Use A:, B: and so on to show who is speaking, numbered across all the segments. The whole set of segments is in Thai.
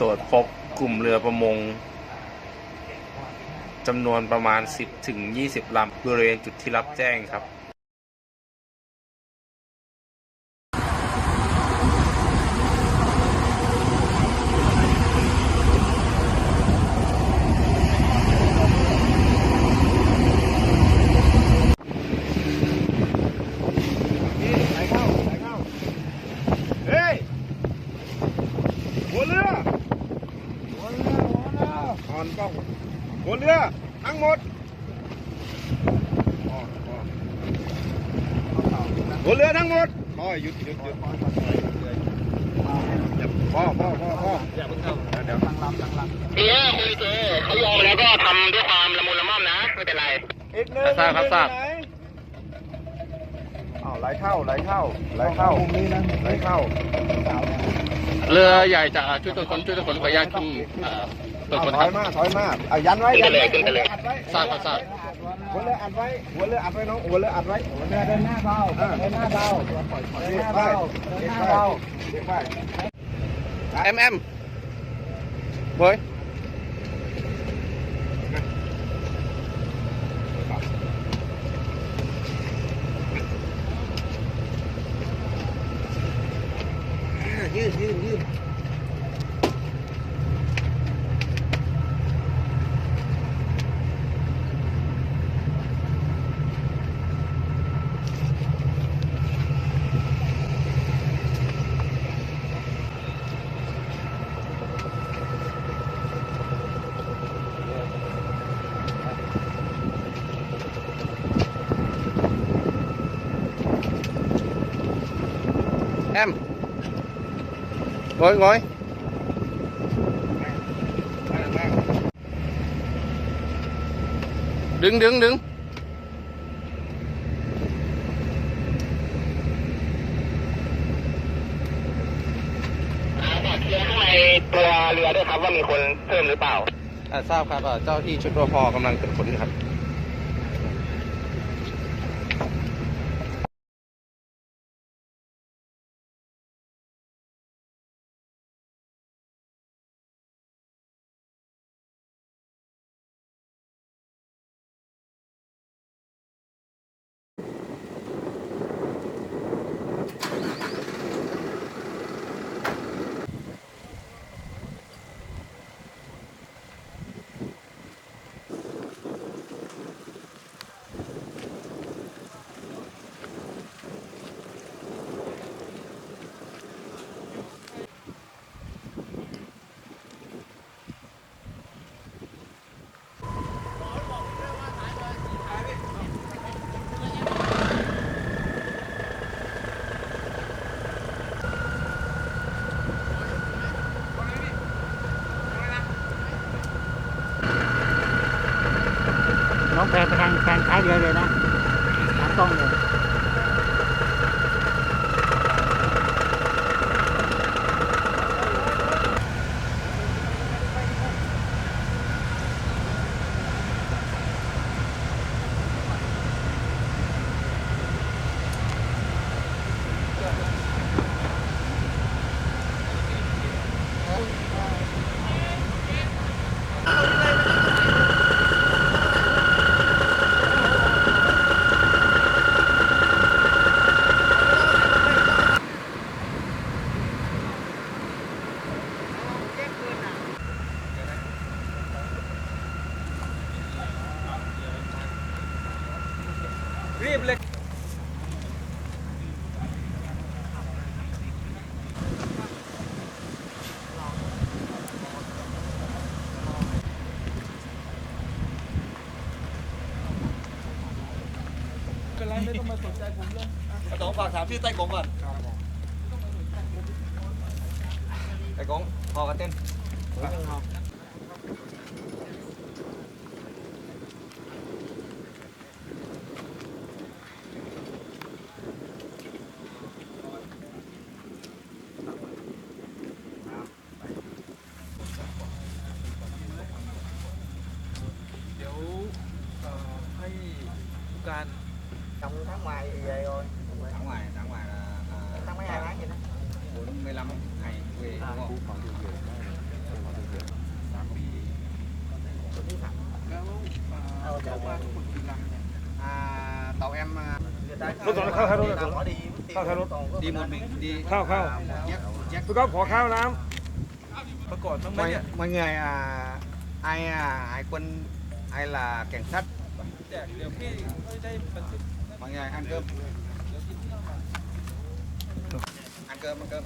A: ตรวจพบกลุ่มเรือประมงจำนวนประมาณ 10ถึง20 ลำบริเวณจุดที่รับแจ้งครับ
B: ไหลเข้าไหลเข้า เฮ้ย หัวเรือ หัวเรือ หัวเรืออ่อนกล้อง เรือทั้งหมดหัวเรือทั้งหมดพ่อหยุดหยุดหยุดอย่าพ่อพ่อพ่อพ่ออย่าเพิ่งเข้าเดี๋ยวตั้งลำตั้งลำ
C: ทีนี้คุยเจเขายอมแล้วก็ทำด้วยความละมุนละม่อมนะไม่เป็นไร
B: อีกหนึ่ง
A: ทราบครับทราบ
B: ไหนอ้าวไหลเข้าไหลเข้าไหลเข้าไหลเข้า
A: เรือใหญ่จากชุดตรวจคนชุดตรวจคนขออนุญาตขึ้น เอ่อตรวจ
B: เอา
A: คน
B: ถ
A: ค
B: อ
A: รับ
B: ยมาถอยมาเอายันไว้ยันไว้
C: ขึ้นไปเลย
B: อัดไว้
A: ทราบครับทราบ
B: หัวเรืออัดไว้หัวเรืออัดไว้น้องหัวเรืออัดไว้หัวเรือเดินหน้าเบาเดินหน้าเบาเดินหน้าเบาเดินหน้าเบาเด็กไป
A: เอ็มเอ็มเฮ้ย
B: ยืดยืดยืด
A: เอ็มงอยงอยดึงดึงดึง
C: เคลีย ร์ข้างในตัวเรือด้วยครับว่ามีคนเพิ่มหรือเปล่า
A: อ่าทราบครับอ่าเจ้าที่ชุดรพกำลังตรวจค้นครับ
D: น้องแพร ไปทางทา งท้ายเลยนะตามกล้องเลย
B: ต้องฝากถามชื่อไต้กงก่อนไต้กงพอกันเต้น
E: เดี๋ยวเอ่อให้ผู้การ
D: trong tháng ngoài về rồi
B: tháng ngoài tháng ngoài là
D: tháng mấy hai tháng vậy đó
B: bốn mươi lăm ngày về đúng không
D: อ่าเต่าแอมมาร
B: ถสองเข้าเข้ารถเข้ารถเข้าเข้ารถ
E: ดีหมดไหมดี
B: เข้าเข้า พี่ก๊อฟขอข้าวน้
E: ประกอบต้องไหม
D: mọi
E: เนี่ย
D: mọi người à ai à hải quân ai là cảnh sát
E: แจกเดี๋ยวพี่ไม่ได้บันทึก
D: mọi người ăn cơm ăn cơm ăn cơm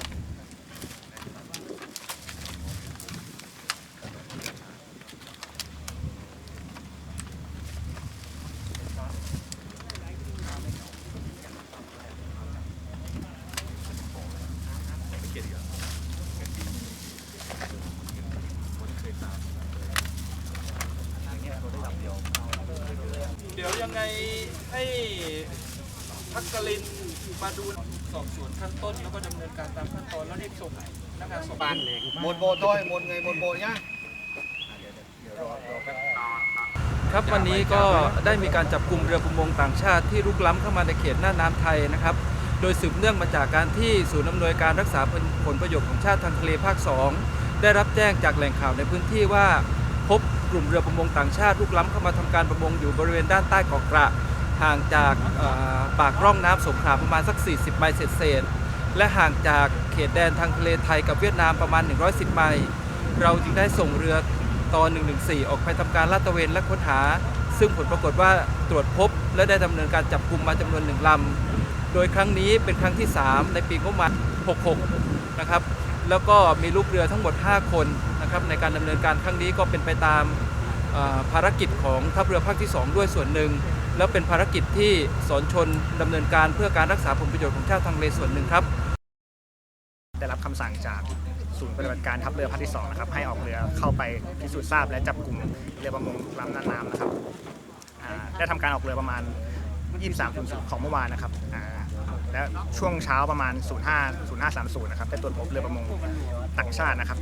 E: ไงให้พักกลินมาดูสอบสวนขั้นต้นแล้วก็ดำเนินการตามขั้นตอนแล้วรีบส่งพนักงานสอบสวน
D: một bộ thôi một người một bộ nhá
E: ครับวันนี้ก็ได้มีการจับกลุ่มเรือประมงต่างชาติที่ลุกล้ำเข้ามาในเขตหน้าน้ำไทยนะครับ โดยสืบเนื่องมาจากการที่ศูนย์อำนวยการรักษาผลประโยชน์ของชาติทางทะเลภาค 2 ได้รับแจ้งจากแหล่งข่าวในพื้นที่ว่า พบก ลุ่มเรือประมงต่างชาติลุกล้ำเข้ามาทำการประมงอยู่บริเวณด้านใต้เกาะกระห่างจากปากร่องน้ำสงขลาประมาณสัก 40 ไมล์เศษและห่างจากเขตแดนทางทะเลไทยกับเวียดนามประมาณ 110 ไมล์เราจึงได้ส่งเรือต่อ 114 ออกไปทำการลาดตระเวนและค้นหา ซึ่งผลปรากฏว่าตรวจพบ และได้ดำเนินการจับกลุ่มมาจำนวนหนึ่งลำ โดยครั้งนี้เป็นครั้งที่ 3 ในปีงบประมาณ 66 นะครับ แล้วก็มีลูกเรือทั้งหมด 5 คนนะครับในการดำเนินการครั้งนี้ก็เป็นไปตาม ภารกิจของทัพเรือภาคที่ 2 ด้วยส่วนหนึ่ง แล้วเป็นภารกิจที่สอนชนดำเนินการเพื่อการรักษาผลประโยชน์ของชาติทางทะเลส่วนหนึ่งครับ
F: ได้รับคำสั่งจากศูนย์ปฏิบัติการทัพเรือภาคที่2นะครับให้ออกเรือเข้าไปพิสูจน์ทราบและจับกลุ่มเรือประมงลำน่านน้ำนะครับได้ทำการออกเรือประมาณ 23.00 ของเมื่อวานนะครับและช่วงเช้าประมาณ 05 0530 นะครับได้ตรวจพบเรือประมงต่างชาตินะครับ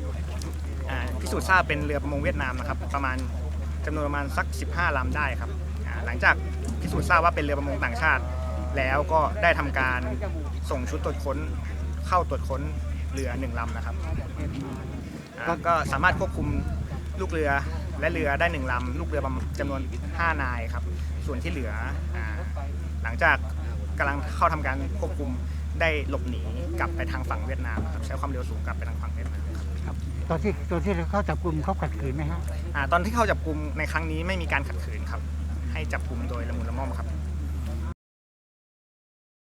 F: พิสูจน์ทราบเป็นเรือประมงเวียดนามนะครับประมาณ จำนวนประมาณสัก 15ลำได้ครับอ่าหลังจากพิสูจน์ทราบว่าเป็นเรือประมงต่างชาติ แล้วก็ได้ทำการส่งชุดตรวจค้นเข้าตรวจค้นเรือหนึ่งลำนะครับอ่าก็สามารถควบคุมลูกเรือและเรือได้หนึ่งลำลูกเรือประมาณจำนวน 5 นายครับ ส่วนที่เหลืออาหลังจากกำลังเข้าทำการควบคุมได้หลบหนีกลับไปทางฝั่งเวียดนามครับใช้ความเร็วสูงกลับไปทางฝั่งเวียดนามครับ
D: ตอนที่ตอนที่เขาจับกลุ่มเขาขัดขืนไหมฮะ
F: อาตอนที่เข้าจับกลุ่มในครั้งนี้ไม่มีการขัดขืนครับ ให้จับกลุ่มโดยละมุนละม่อมครับ